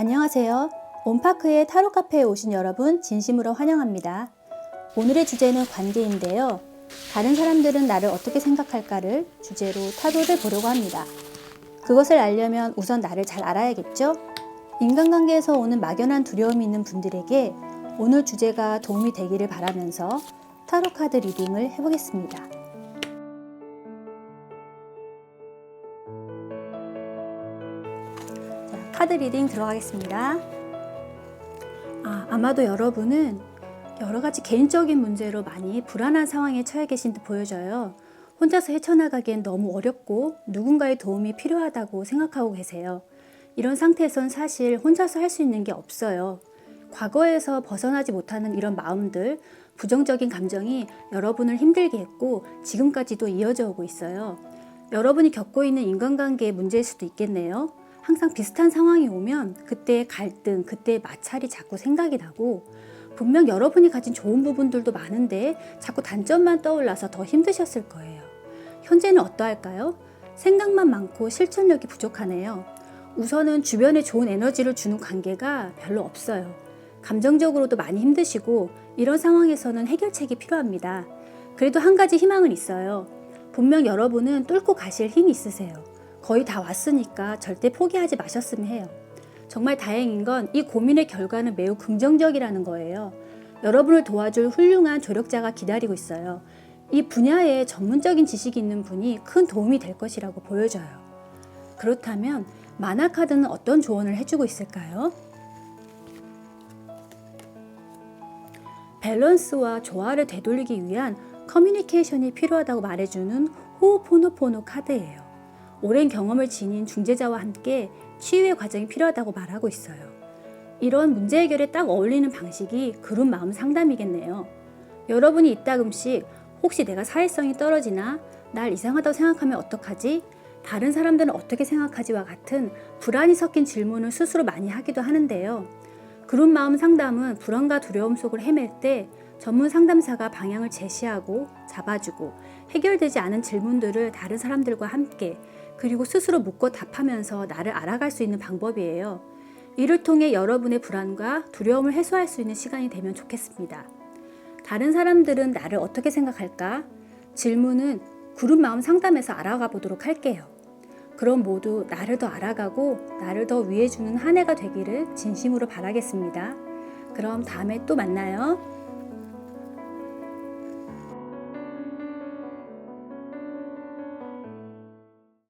안녕하세요. 온파크의 타로 카페에 오신 여러분 진심으로 환영합니다. 오늘의 주제는 관계인데요. 다른 사람들은 나를 어떻게 생각할까를 주제로 타로를 보려고 합니다. 그것을 알려면 우선 나를 잘 알아야겠죠? 인간관계에서 오는 막연한 두려움이 있는 분들에게 오늘 주제가 도움이 되기를 바라면서 타로 카드 리딩을 해보겠습니다. 자, 카드 리딩 들어가겠습니다. 아, 아마도 여러분은 여러 가지 개인적인 문제로 많이 불안한 상황에 처해 계신 듯 보여져요. 혼자서 헤쳐나가기엔 너무 어렵고 누군가의 도움이 필요하다고 생각하고 계세요. 이런 상태에선 사실 혼자서 할 수 있는 게 없어요. 과거에서 벗어나지 못하는 이런 마음들, 부정적인 감정이 여러분을 힘들게 했고 지금까지도 이어져 오고 있어요. 여러분이 겪고 있는 인간관계의 문제일 수도 있겠네요. 항상 비슷한 상황이 오면 그때의 갈등, 그때의 마찰이 자꾸 생각이 나고 분명 여러분이 가진 좋은 부분들도 많은데 자꾸 단점만 떠올라서 더 힘드셨을 거예요. 현재는 어떠할까요? 생각만 많고 실천력이 부족하네요. 우선은 주변에 좋은 에너지를 주는 관계가 별로 없어요. 감정적으로도 많이 힘드시고 이런 상황에서는 해결책이 필요합니다. 그래도 한 가지 희망은 있어요. 분명 여러분은 뚫고 가실 힘이 있으세요. 거의 다 왔으니까 절대 포기하지 마셨으면 해요. 정말 다행인 건 이 고민의 결과는 매우 긍정적이라는 거예요. 여러분을 도와줄 훌륭한 조력자가 기다리고 있어요. 이 분야에 전문적인 지식이 있는 분이 큰 도움이 될 것이라고 보여져요. 그렇다면 만화 카드는 어떤 조언을 해주고 있을까요? 밸런스와 조화를 되돌리기 위한 커뮤니케이션이 필요하다고 말해주는 호호포노포노 카드예요. 오랜 경험을 지닌 중재자와 함께 치유의 과정이 필요하다고 말하고 있어요. 이런 문제 해결에 딱 어울리는 방식이 그룹 마음 상담이겠네요. 여러분이 이따금씩 혹시 내가 사회성이 떨어지나 날 이상하다고 생각하면 어떡하지? 다른 사람들은 어떻게 생각하지와 같은 불안이 섞인 질문을 스스로 많이 하기도 하는데요. 그룹 마음 상담은 불안과 두려움 속을 헤맬 때 전문 상담사가 방향을 제시하고 잡아주고 해결되지 않은 질문들을 다른 사람들과 함께 그리고 스스로 묻고 답하면서 나를 알아갈 수 있는 방법이에요. 이를 통해 여러분의 불안과 두려움을 해소할 수 있는 시간이 되면 좋겠습니다. 다른 사람들은 나를 어떻게 생각할까? 질문은 그룹 마음 상담에서 알아가 보도록 할게요. 그럼 모두 나를 더 알아가고 나를 더 위해주는 한 해가 되기를 진심으로 바라겠습니다. 그럼 다음에 또 만나요.